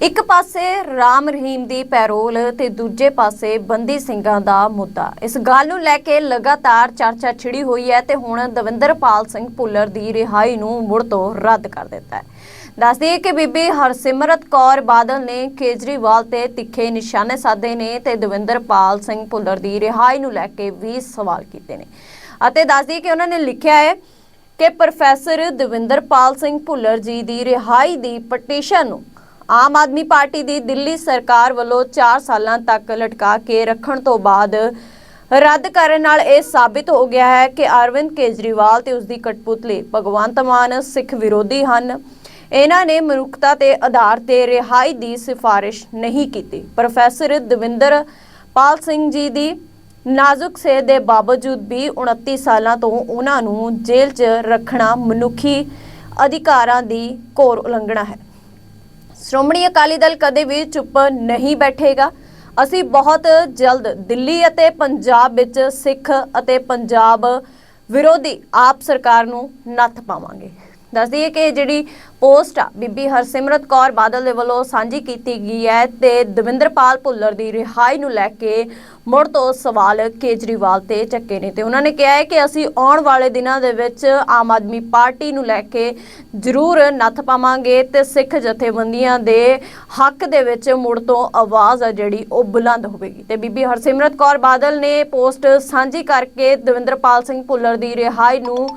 ਇੱਕ ਪਾਸੇ ਰਾਮ ਰਹੀਮ ਦੀ ਪੈਰੋਲ ਤੇ ਦੂਜੇ ਪਾਸੇ ਬੰਦੀ ਸਿੰਘਾਂ ਦਾ ਮੁੱਦਾ। ਇਸ ਗੱਲ ਨੂੰ ਲੈ ਕੇ ਲਗਾਤਾਰ ਚਰਚਾ ਛਿੜੀ ਹੋਈ ਹੈ ਤੇ ਹੁਣ ਦਵਿੰਦਰਪਾਲ ਸਿੰਘ ਭੁੱਲਰ ਦੀ ਰਿਹਾਈ ਨੂੰ ਮੁੜ ਤੋਂ ਰੱਦ ਕਰ ਦਿੱਤਾ ਹੈ। ਦੱਸਦੀ ਹੈ ਕਿ ਬੀਬੀ ਹਰਸਿਮਰਤ ਕੌਰ ਬਾਦਲ ਨੇ ਕੇਜਰੀਵਾਲ ਤੇ ਤਿੱਖੇ ਨਿਸ਼ਾਨੇ ਸਾਧੇ ਨੇ ਤੇ ਦਵਿੰਦਰਪਾਲ ਸਿੰਘ ਭੁੱਲਰ ਦੀ ਰਿਹਾਈ ਨੂੰ ਲੈ ਕੇ ਵੀ ਸਵਾਲ ਕੀਤੇ ਨੇ। ਅਤੇ ਦੱਸਦੀ ਕਿ ਉਹਨਾਂ ਨੇ ਲਿਖਿਆ ਹੈ ਕਿ ਪ੍ਰੋਫੈਸਰ ਦਵਿੰਦਰਪਾਲ ਸਿੰਘ ਭੁੱਲਰ ਜੀ ਦੀ ਰਿਹਾਈ ਦੀ ਪਟੀਸ਼ਨ ਨੂੰ ਆਮ ਆਦਮੀ ਪਾਰਟੀ ਦੀ ਦਿੱਲੀ ਸਰਕਾਰ ਵੱਲੋਂ 4 ਸਾਲਾਂ ਤੱਕ ਲਟਕਾ ਕੇ ਰੱਖਣ ਤੋਂ ਬਾਅਦ ਰੱਦ ਕਰਨ ਨਾਲ ਇਹ ਸਾਬਿਤ ਹੋ ਗਿਆ ਹੈ ਕਿ ਅਰਵਿੰਦ ਕੇਜਰੀਵਾਲ ਤੇ ਉਸ ਦੀ ਕਠਪੁਤਲੀ ਭਗਵੰਤ ਮਾਨ ਸਿੱਖ ਵਿਰੋਧੀ ਹਨ। ਇਹਨਾਂ ਨੇ ਮਨੁੱਖਤਾ ਤੇ ਆਧਾਰ ਤੇ ਰਿਹਾਈ ਦੀ ਸਿਫਾਰਿਸ਼ ਨਹੀਂ ਕੀਤੀ। ਪ੍ਰੋਫੈਸਰ ਦਵਿੰਦਰ ਪਾਲ ਸਿੰਘ ਜੀ ਦੀ ਨਾਜ਼ੁਕ ਸਿਹਤ ਦੇ ਬਾਵਜੂਦ ਵੀ 29 ਸਾਲਾਂ ਤੋਂ ਉਹਨਾਂ ਨੂੰ ਜੇਲ੍ਹ 'ਚ ਰੱਖਣਾ ਮਨੁੱਖੀ ਅਧਿਕਾਰਾਂ ਦੀ ਘੋਰ ਉਲੰਘਣਾ ਹੈ। ਸ਼੍ਰੋਮਣੀ ਅਕਾਲੀ ਦਲ ਕਦੇ ਵੀ ਚੁੱਪ ਨਹੀਂ ਬੈਠੇਗਾ। ਅਸੀਂ ਬਹੁਤ ਜਲਦ ਦਿੱਲੀ ਅਤੇ ਪੰਜਾਬ ਵਿੱਚ ਸਿੱਖ ਅਤੇ ਪੰਜਾਬ ਵਿਰੋਧੀ ਆਪ ਸਰਕਾਰ ਨੂੰ ਨੱਥ ਪਾਵਾਂਗੇ। ਦੱਸ ਦਈਏ ਕਿ ਜਿਹੜੀ ਪੋਸਟ ਆ, ਬੀਬੀ ਹਰਸਿਮਰਤ ਕੌਰ ਬਾਦਲ ਦੇ ਵੱਲੋਂ ਸਾਂਝੀ ਕੀਤੀ ਗਈ ਹੈ ਤੇ ਦਵਿੰਦਰਪਾਲ ਭੁੱਲਰ ਦੀ ਰਿਹਾਈ ਨੂੰ ਲੈ ਕੇ ਮੁੜ ਤੋਂ ਸਵਾਲ ਕੇਜਰੀਵਾਲ ਤੇ ਚੱਕੇ ਨੇ ਤੇ ਉਹਨਾਂ ਨੇ ਕਿਹਾ ਹੈ ਕਿ ਅਸੀਂ ਆਉਣ ਵਾਲੇ ਦਿਨਾਂ ਦੇ ਵਿੱਚ ਆਮ ਆਦਮੀ ਪਾਰਟੀ ਨੂੰ ਲੈ ਕੇ ਜ਼ਰੂਰ ਨੱਥ ਪਾਵਾਂਗੇ ਤੇ ਸਿੱਖ ਜਥੇਬੰਦੀਆਂ ਦੇ ਹੱਕ ਦੇ ਵਿੱਚ ਮੁੜ ਤੋਂ ਆਵਾਜ਼ ਆ ਜਿਹੜੀ ਉਹ ਬੁਲੰਦ ਹੋਵੇਗੀ। ਤੇ ਬੀਬੀ ਹਰਸਿਮਰਤ ਕੌਰ ਬਾਦਲ ਨੇ ਪੋਸਟ ਸਾਂਝੀ ਕਰਕੇ ਦਵਿੰਦਰਪਾਲ ਸਿੰਘ ਭੁੱਲਰ ਦੀ ਰਿਹਾਈ ਨੂੰ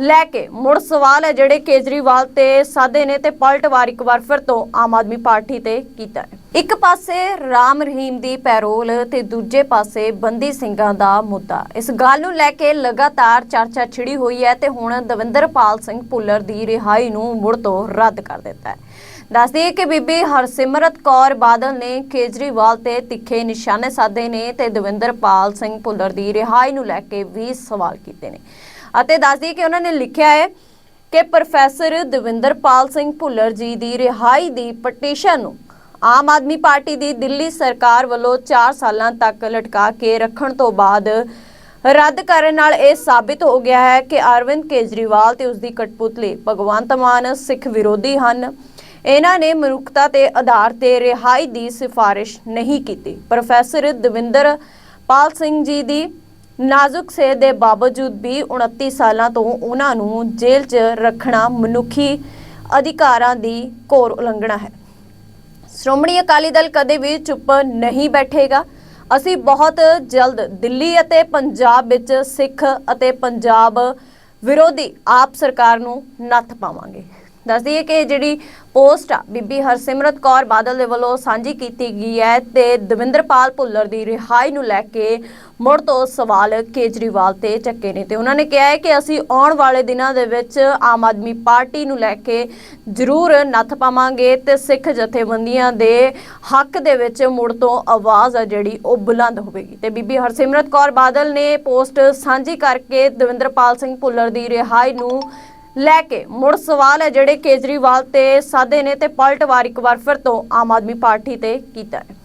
ਲੈ ਕੇ ਮੁੜ ਸਵਾਲ ਹੈ ਜਿਹੜੇ ਕੇਜਰੀਵਾਲ ਤੇ ਸਾਦੇ ਨੇ ਤੇ ਪਲਟਵਾਰ ਇੱਕ ਵਾਰ ਫਿਰ ਤੋਂ ਆਮ ਆਦਮੀ ਪਾਰਟੀ ਤੇ ਕੀਤਾ ਹੈ। ਇੱਕ ਪਾਸੇ ਰਾਮ ਰਹੀਮ ਦੀ ਪੈਰੋਲ ਤੇ ਦੂਜੇ ਪਾਸੇ ਬੰਦੀ ਸਿੰਘਾਂ ਦਾ ਮੁੱਦਾ। ਇਸ ਗੱਲ ਨੂੰ ਲੈ ਕੇ ਲਗਾਤਾਰ ਚਰਚਾ ਛਿੜੀ ਹੋਈ ਹੈ ਤੇ ਹੁਣ ਦਵਿੰਦਰਪਾਲ ਸਿੰਘ ਭੁੱਲਰ ਦੀ ਰਿਹਾਈ ਨੂੰ ਮੁੜ ਤੋਂ ਰੱਦ ਕਰ ਦਿੱਤਾ ਹੈ। ਦੱਸਦੀ ਹੈ ਕਿ ਬੀਬੀ ਹਰਸਿਮਰਤ ਕੌਰ ਬਾਦਲ ਨੇ ਕੇਜਰੀਵਾਲ ਤੇ ਤਿੱਖੇ ਨਿਸ਼ਾਨੇ ਸਾਧੇ ਨੇ ਤੇ ਦਵਿੰਦਰਪਾਲ ਸਿੰਘ ਭੁੱਲਰ ਦੀ ਰਿਹਾਈ ਨੂੰ ਲੈ ਕੇ ਵੀ ਸਵਾਲ ਕੀਤੇ ਨੇ। ਅਤੇ ਦੱਸਦੀ ਹੈ ਕਿ ਉਹਨਾਂ ਨੇ ਲਿਖਿਆ ਹੈ ਕਿ ਪ੍ਰੋਫੈਸਰ ਦਵਿੰਦਰਪਾਲ ਸਿੰਘ ਭੁੱਲਰ ਜੀ ਦੀ ਰਿਹਾਈ ਦੀ ਪਟੀਸ਼ਨ ਨੂੰ ਆਮ ਆਦਮੀ ਪਾਰਟੀ ਦੀ ਦਿੱਲੀ ਸਰਕਾਰ ਵੱਲੋਂ 4 ਸਾਲਾਂ ਤੱਕ ਲਟਕਾ ਕੇ ਰੱਖਣ ਤੋਂ ਬਾਅਦ ਰੱਦ ਕਰਨ ਨਾਲ ਇਹ ਸਾਬਿਤ ਹੋ ਗਿਆ ਹੈ ਕਿ ਅਰਵਿੰਦ ਕੇਜਰੀਵਾਲ ਤੇ ਉਸ ਦੀ ਕਠਪੁਤਲੀ ਭਗਵੰਤ ਮਾਨ ਸਿੱਖ ਵਿਰੋਧੀ ਹਨ। ਇਹਨਾਂ ਨੇ ਮਨੁੱਖਤਾ ਤੇ ਆਧਾਰ ਤੇ ਰਿਹਾਈ ਦੀ ਸਿਫਾਰਿਸ਼ ਨਹੀਂ ਕੀਤੀ। ਪ੍ਰੋਫੈਸਰ ਦਵਿੰਦਰ ਪਾਲ ਸਿੰਘ ਜੀ ਦੀ ਨਾਜ਼ੁਕ ਸਿਹਤ ਦੇ ਬਾਵਜੂਦ ਵੀ 29 ਸਾਲਾਂ ਤੋਂ ਉਹਨਾਂ ਨੂੰ ਜੇਲ੍ਹ 'ਚ ਰੱਖਣਾ ਮਨੁੱਖੀ ਅਧਿਕਾਰਾਂ ਦੀ ਘੋਰ ਉਲੰਘਣਾ ਹੈ। ਸ਼੍ਰੋਮਣੀ ਅਕਾਲੀ ਦਲ ਕਦੇ ਵੀ ਚੁੱਪ ਨਹੀਂ ਬੈਠੇਗਾ। ਅਸੀਂ ਬਹੁਤ ਜਲਦ ਦਿੱਲੀ ਅਤੇ ਪੰਜਾਬ ਵਿੱਚ ਸਿੱਖ ਅਤੇ ਪੰਜਾਬ ਵਿਰੋਧੀ ਆਪ ਸਰਕਾਰ ਨੂੰ ਨੱਥ ਪਾਵਾਂਗੇ। ਦੱਸ ਦਈਏ ਕਿ ਜਿਹੜੀ ਪੋਸਟ ਆ, ਬੀਬੀ ਹਰਸਿਮਰਤ ਕੌਰ ਬਾਦਲ ਦੇ ਵੱਲੋਂ ਸਾਂਝੀ ਕੀਤੀ ਗਈ ਹੈ ਤੇ ਦਵਿੰਦਰਪਾਲ ਭੁੱਲਰ ਦੀ ਰਿਹਾਈ ਨੂੰ ਲੈ ਕੇ ਮੁੜ ਤੋਂ ਸਵਾਲ ਕੇਜਰੀਵਾਲ ਤੇ ਚੱਕੇ ਨੇ ਤੇ ਉਹਨਾਂ ਨੇ ਕਿਹਾ ਹੈ ਕਿ ਅਸੀਂ ਆਉਣ ਵਾਲੇ ਦਿਨਾਂ ਦੇ ਵਿੱਚ ਆਮ ਆਦਮੀ ਪਾਰਟੀ ਨੂੰ ਲੈ ਕੇ ਜ਼ਰੂਰ ਨੱਥ ਪਾਵਾਂਗੇ ਤੇ ਸਿੱਖ ਜਥੇਬੰਦੀਆਂ ਦੇ ਹੱਕ ਦੇ ਵਿੱਚ ਮੁੜ ਤੋਂ ਆਵਾਜ਼ ਆ ਜਿਹੜੀ ਉਹ ਬੁਲੰਦ ਹੋਵੇਗੀ। ਤੇ ਬੀਬੀ ਹਰਸਿਮਰਤ ਕੌਰ ਬਾਦਲ ਨੇ ਪੋਸਟ ਸਾਂਝੀ ਕਰਕੇ ਦਵਿੰਦਰਪਾਲ ਸਿੰਘ ਭੁੱਲਰ ਦੀ ਰਿਹਾਈ ਨੂੰ ਲੈ ਕੇ ਮੁੜ ਸਵਾਲ ਹੈ ਜਿਹੜੇ ਕੇਜਰੀਵਾਲ ਤੇ ਸਾਦੇ ਨੇ ਤੇ ਪਲਟਵਾਰ ਇੱਕ ਵਾਰ ਫਿਰ ਤੋਂ ਆਮ ਆਦਮੀ ਪਾਰਟੀ ਤੇ ਕੀਤਾ ਹੈ।